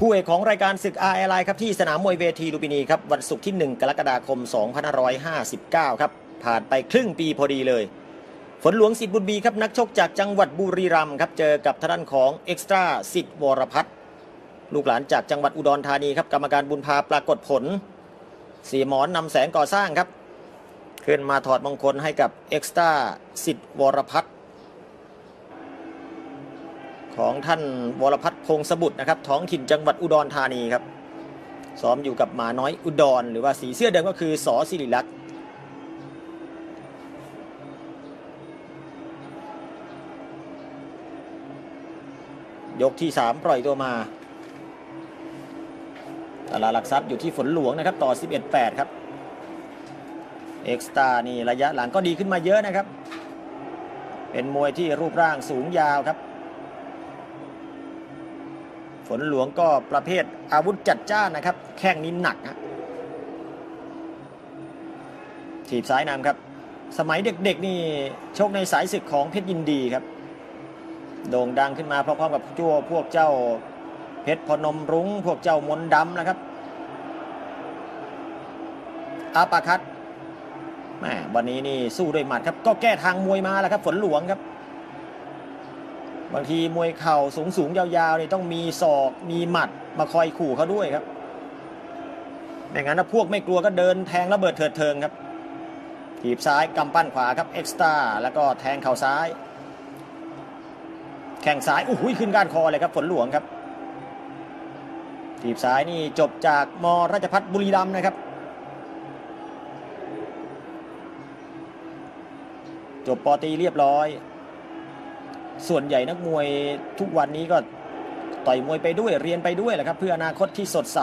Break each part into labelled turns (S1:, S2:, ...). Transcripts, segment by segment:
S1: คู่เอกของรายการศึก r อ i ครับที่สนามมวยเวทีลุมพินีครับวันศุกร์ที่ 1 กรกฎาคม 2559 ครับ ผ่านไปครึ่งปีพอดีเลย ฝนหลวงสิทธิ์บุญบีครับนักชกจากจังหวัดบุรีรัมย์ครับเจอกับทางด้านของเอ็กซ์ตร้าสิทธิ์วรพัฒน์ลูกหลานจากจังหวัดอุดรธานีครับกรรมการบุญพาปรากฏผลสีหมอนนำแสงก่อสร้างครับ ขึ้นมาถอดมงคลให้กับเอ็กซ์ตร้าสิทธิ์วรพัฒน์ ของท่านวรพัฒน์พงศบุตรนะครับท้องถิ่นจังหวัดอุดรธานีครับซ้อมอยู่กับหมาน้อยอุดร หรือว่าสีเสื้อเดิมก็คือสอสิริลักษณ์ยกที่ 3 ปล่อยตัวมาตลาดหลักทรัพย์อยู่ที่ฝนหลวงนะครับต่อ 11-8 ครับเอ็กซ์ตานี่ระยะหลังก็ดีขึ้นมาเยอะนะครับ เป็นมวยที่รูปร่างสูงยาวครับ ฝนหลวงก็ประเภทอาวุธจัดจ้านนะครับ แข้งนี้หนักฮะถีบซ้ายนำครับ สมัยเด็กๆนี่โชคในสายศึกของเพชรยินดีครับ โด่งดังขึ้นมาพร้อมๆกับจั่วพวกเจ้าเพชรพนมรุง้งพวกเจ้ามนต์ดำนะครับอาปาคัดแหมวันนี้นี่สู้ด้วยหมัดครับ ก็แก้ทางมวยมาแล้วครับ ฝนหลวงครับ บางทีมวยเข่าสูงสูงยาวๆนี่ต้องมีศอกมีหมัดมาคอยขู่เขาด้วยครับไม่งั้นถ้าพวกไม่กลัวก็เดินแทงระเบิดเถิดเทิงครับถีบซ้ายกำปั้นขวาครับเอ็กซ์ตาแล้วก็แทงเข่าซ้าย แข่งซ้ายโอ้โหขึ้นก้านคอเลยครับฝนหลวงครับถีบซ้ายนี่จบจากมราชพัฒบุรีรัมย์นะครับ จบปอตีเรียบร้อย ส่วนใหญ่นักมวยทุกวันนี้ก็ต่อยมวยไปด้วยเรียนไปด้วยแหละครับเพื่ออนาคตที่สดใส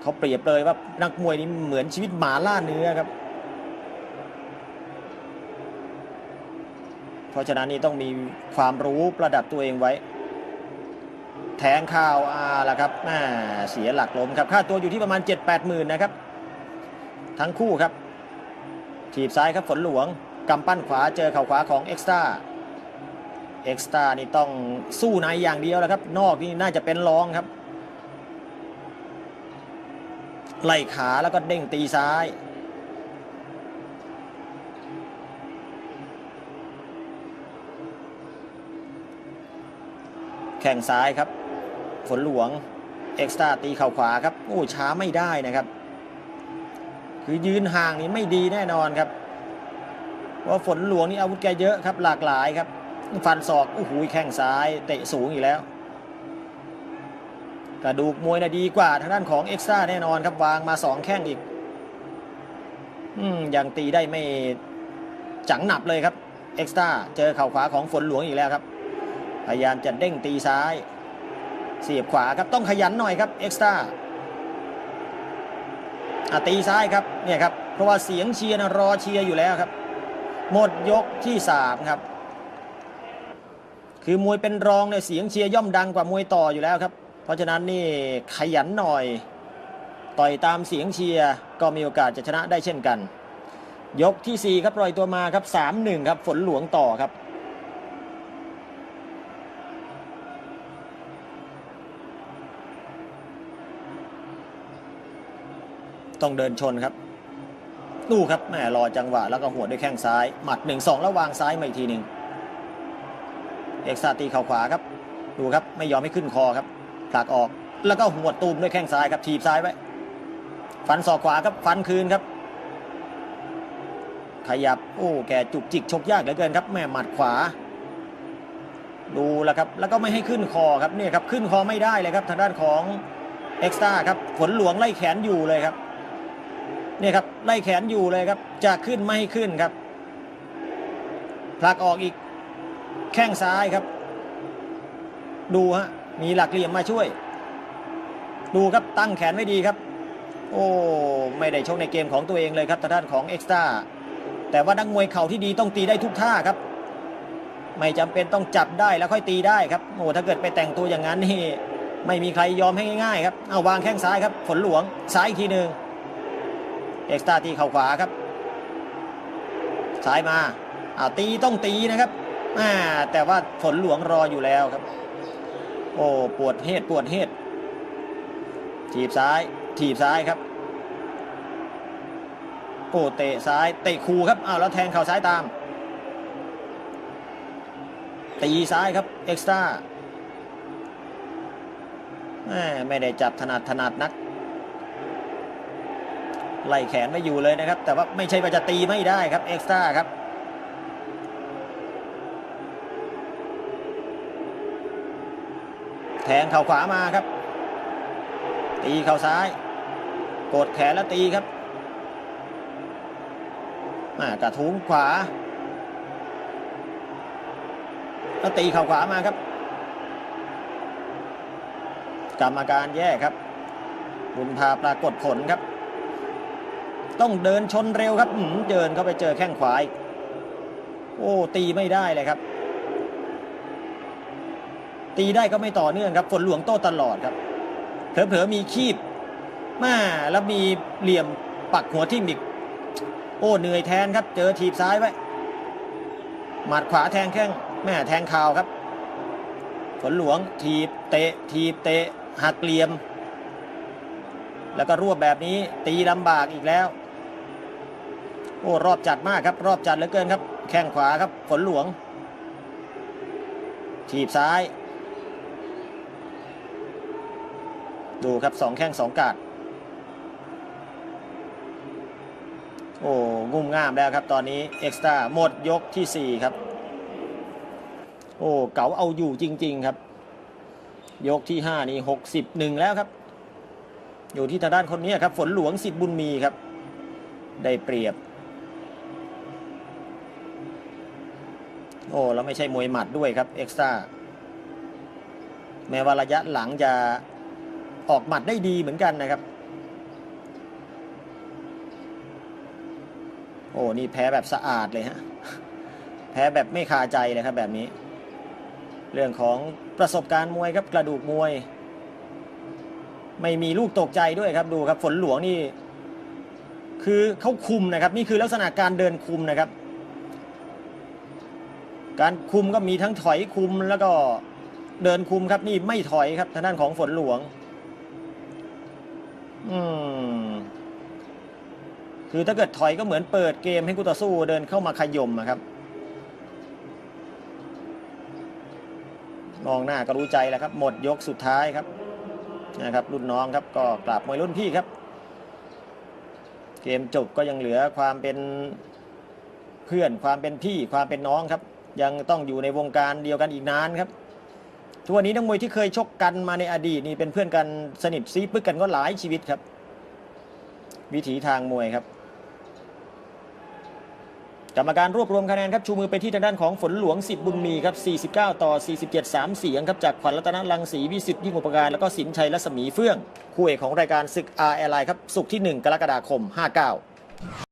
S1: เขาเปรียบเลยว่านักมวยนี่เหมือนชีวิตหมาล่าเนื้อครับ เพราะฉะนั้นนี่ต้องมีความรู้ประดับตัวเองไว้ แทงข่าวอาละครับแม่เสียหลักล้มครับ ค่าตัวอยู่ที่ประมาณ 7-8หมื่นนะครับ ทั้งคู่ครับ ถีบซ้ายครับฝนหลวงกำปั้นขวาเจอเข่าขวาของเอ็กซ์ตาเอ็กซ์ตานี่ต้องสู้ในอย่างเดียวแล้วครับ นอกนี่น่าจะเป็นรองครับไล่ขาแล้วก็เด้งตีซ้าย แข่งซ้ายครับ ฝนหลวงเอ็กซ์ตาตีเข่าขวาครับ โอ้ช้าไม่ได้นะครับ คือยืนห่างนี่ไม่ดีแน่นอนครับเพราฝนหลวงนี่อาวุธแกเยอะครับหลากหลายครับ ฟันศอกโอ้โหแข้งซ้ายเตะสูงอีกแล้ว กระดูกมวยนะดีกว่าทางด้านของเอ็กซ์ตาแน่นอนครับวางมาสองแข้งอีกอืมยังตีได้ไม่จังหนับเลยครับเอ็กซ์ตาเจอเข่าขวาของฝนหลวงอีกแล้วครับ พยายามจะเด้งตีซ้าย เสียบขวาครับต้องขยันหน่อยครับเอ็กซ์ตา ตีซ้ายครับเนี่ยครับเพราะว่าเสียงเชียร์รอเชียร์อยู่แล้วครับ หมดยกที่สามครับ คือมวยเป็นรองเนี่ยเสียงเชียร์ย่อมดังกว่ามวยต่ออยู่แล้วครับ เพราะฉะนั้นนี่ขยันหน่อย ต่อยตามเสียงเชียร์ก็มีโอกาสจะชนะได้เช่นกัน ยกที่4ครับปล่อยตัวมาครับ3-1ครับฝนหลวงต่อครับ ต้องเดินชนครับดูครับแหมรอจังหวะแล้วก็หัวด้วยแข้งซ้าย หมัด1-2แล้ววางซ้ายมาอีกทีหนึ่งเอกซาตีเข่าขวาครับ ดูครับไม่ยอมให้ขึ้นคอครับผลักออกแล้วก็หัวตูมด้วยแข้งซ้ายครับถีบซ้ายไว้ ฟันศอกขวาครับฟันคืนครับ ขยับโอ้แกจุกจิกชกยากเหลือเกินครับ แม่หมัดขวา ดูแล้วครับ แล้วก็ไม่ให้ขึ้นคอครับเนี่ยครับขึ้นคอไม่ได้เลยครับ ทางด้านของเอ็กซ์ตาครับฝนหลวงไล่แขนอยู่เลยครับ เนี่ยครับไล่แขนอยู่เลยครับจะขึ้นไม่ขึ้นครับผลักออกอีกแข้งซ้ายครับ ดูฮะมีหลักเหลี่ยมมาช่วย ดูครับตั้งแขนไว้ดีครับ โอ้ไม่ได้ชกในเกมของตัวเองเลยครับทางด้านของเอ็กซ์ตาแต่ว่านักมวยเข่าที่ดีต้องตีได้ทุกท่าครับ ไม่จำเป็นต้องจับได้แล้วค่อยตีได้ครับโอ้ถ้าเกิดไปแต่งตัวอย่างนั้นนี่ไม่มีใครยอมให้ง่ายๆครับเอาวางแข้งซ้ายครับฝนหลวงซ้ายอีกทีหนึ่ง เอ็กซ์ตาตีเข่าขวาครับซ้ายมาอ่าตีต้องตีนะครับอ่าแต่ว่าฝนหลวงรออยู่แล้วครับ โอ้ปวดเฮดปวดเฮดถีบซ้าย ถีบซ้ายครับโอ้เตะซ้ายเตะคูครับอ้าวแล้วแทงเข่าซ้ายตาม ตีซ้ายครับเอ็กซ์ต้าไม่ได้จับถนัดถนัดนัก ไล่แขนไม่อยู่เลยนะครับ แต่ว่าไม่ใช่ว่าจะตีไม่ได้ครับเอ็กซ์ต้าครับแทงเข่าขวามาครับ ตีเข่าซ้าย กดแขนแล้วตีครับอ่ากระทุ้งขวาแล้วตีเข่าขวามาครับ กรรมการแย่ครับบุญพาปรากฏผลครับ ต้องเดินชนเร็วครับเดินเข้าไปเจอแข้งขวาโอ้ตีไม่ได้เลยครับ ตีได้ก็ไม่ต่อเนื่องครับฝนหลวงโต้ตลอดครับเผลอๆมีคีบมาแล้วมีเหลี่ยมปักหัวทิ่มอีกโอ้เหนื่อยแทนครับ เจอถีบซ้ายไว้หมัดขวาแทงแข้งแม่แทงข่าวครับฝนหลวงถีบเตะถีบเตะหักเหลี่ยม แล้วก็รวบแบบนี้ตีลำบากอีกแล้ว โอ้รอบจัดมากครับ รอบจัดเหลือเกินครับ แข้งขวาครับฝนหลวง ถีบซ้าย ดูครับสองแข้งสองกาดโอ้งุ่มง่ามแล้วครับ ตอนนี้เอ็กซ์ต้าหมดยกที่ 4 ครับ โอ้เก๋าเอาอยู่จริง ๆ ครับ ยกที่ 5 นี่61 แล้วครับ อยู่ที่ทางด้านคนนี้ครับ ฝนหลวงสิทธิ์บุญมีครับ ได้เปรียบ โอ้แล้วไม่ใช่มวยหมัดด้วยครับเอ็กซ์ตร้าแม้ว่าระยะหลังจะออกหมัดได้ดีเหมือนกันนะครับ โอ้นี่แพ้แบบสะอาดเลยฮะ แพ้แบบไม่คาใจเลยครับแบบนี้ เรื่องของประสบการณ์มวยครับกระดูกมวย ไม่มีลูกตกใจด้วยครับดูครับฝนหลวงนี่ คือเขาคุมนะครับ นี่คือลักษณะการเดินคุมนะครับ การคุมก็มีทั้งถอยคุมแล้วก็เดินคุมครับนี่ไม่ถอยครับทางด้านของฝนหลวง อืมคือถ้าเกิดถอยก็เหมือนเปิดเกมให้คู่ต่อสู้เดินเข้ามาขย่มครับมองหน้าก็รู้ใจแล้วครับ หมดยกสุดท้ายครับนะครับ รุ่นน้องครับก็กราบมวยรุ่นพี่ครับ เกมจบก็ยังเหลือความเป็นเพื่อนความเป็นพี่ความเป็นน้องครับ ยังต้องอยู่ในวงการเดียวกันอีกนานครับทุกวันนี้นักมวยที่เคยชกกันมาในอดีตนี่เป็นเพื่อนกันสนิทซีปึกกันก็หลายชีวิตครับ วิถีทางมวยครับกรรมการรวบรวมคะแนนครับชูมือไปที่ทางด้านของฝนหลวงสิทธิ์บุญมีครับ 49 ต่อ 47 3 เสียงครับจากขวัญรัตนรังสีวิสิทธิ์ยิ่งอุปการแล้วก็สินชัยรัศมีเฟื่อง คู่เอกของรายการศึก R อ r ไลครับ สุกที่ 1 กรกฎาคม 59